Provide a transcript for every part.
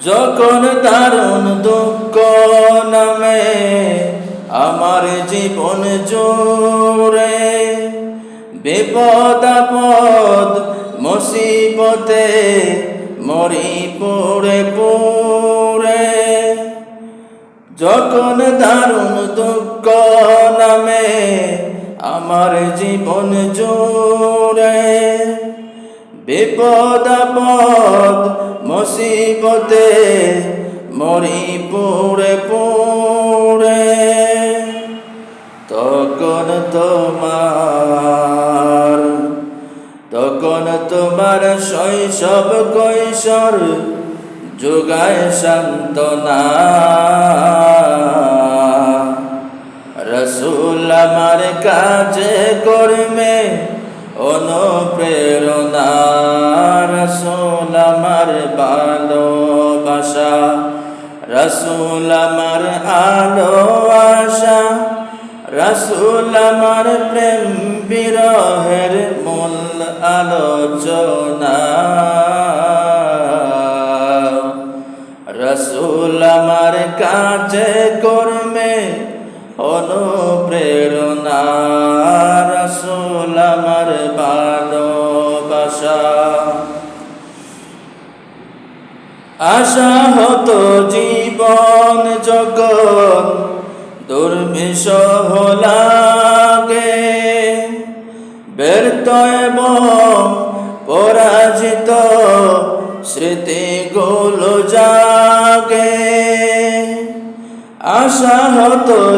যখন দারুণ দুঃখ নামে আমার জীবন জোরে বিপদ আপদ, মুসিবতে মরি পড়ে পড়ে। যখন দারুণ দুঃখ নামে আমার জীবন জোরে বিপদ আপদ, মুসিবতে মরি পুড়ে পুড়ে। তখন তোমার তখন তোমার শৈশব কৈশোর যোগায় সান্ত্বনা। রসুল আমার কাজে কর্মে অনুপ্রেরণা রসুল আমার ভালোবাসা, রসুল আমার আলো আশা, রসুল আমার প্রেম বিরহের মূল আলোচনা। রসুল আমার কাজে কর্মে আশা জীবন জগৎ দুর্বিষহ লাগে ব্যর্থ এবং পরাজিত স্মৃতিগুলো জাগে। আশা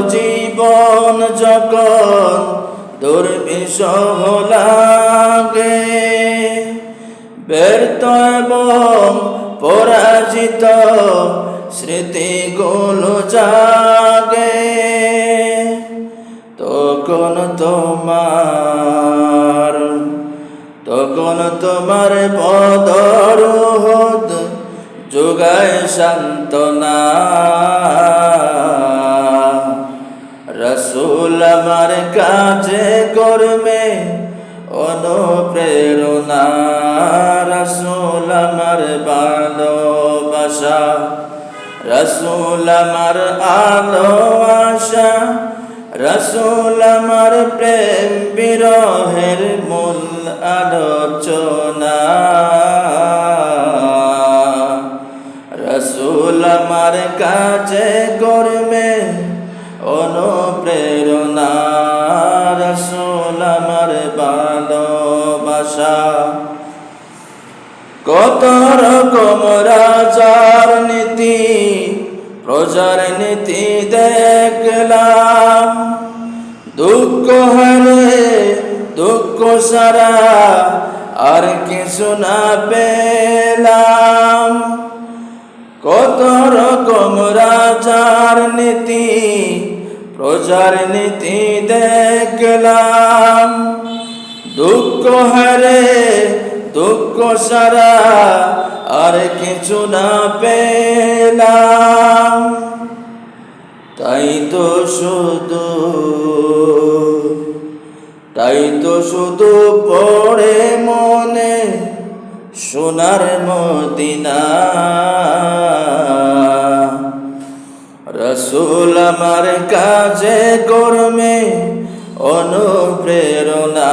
জীবন যখন দুর্বিষহ লাগে ব্যর্থ এবং পরাজিত স্মৃতি স্মৃতিগুলো জাগে। তখন তোমার তখন তোমার পদরোধ যোগায় সান্ত্বনা। রসুল আমার কাজে কর্মে অনুপ্রেরণা। রসুল আমার ভালোবাসা রসুল আমার আলো আশা, রসুল আমার প্রেম বিরহের মূল আলোচনা। রসুল আমার কাছে কর্মে অনুপ্রেরণা, রসুল আমার ভালোবাসা। কত রকম রাজার নীতি প্রজার নীতি দেখলাম। দুঃখ হারে, দুঃখ সারা আর কিছু না পেলাম। কত রকম রাজার নীতি প্রজার নীতি দেখলাম। দুঃখ হারে দুঃখ সারা আর কিছু না পেলাম। তাই তো শুধু, তাই তো শুধু পড়ে মনে সোনার মদিনা। রসুল আমার কাজে কর্মে অনুপ্রেরণা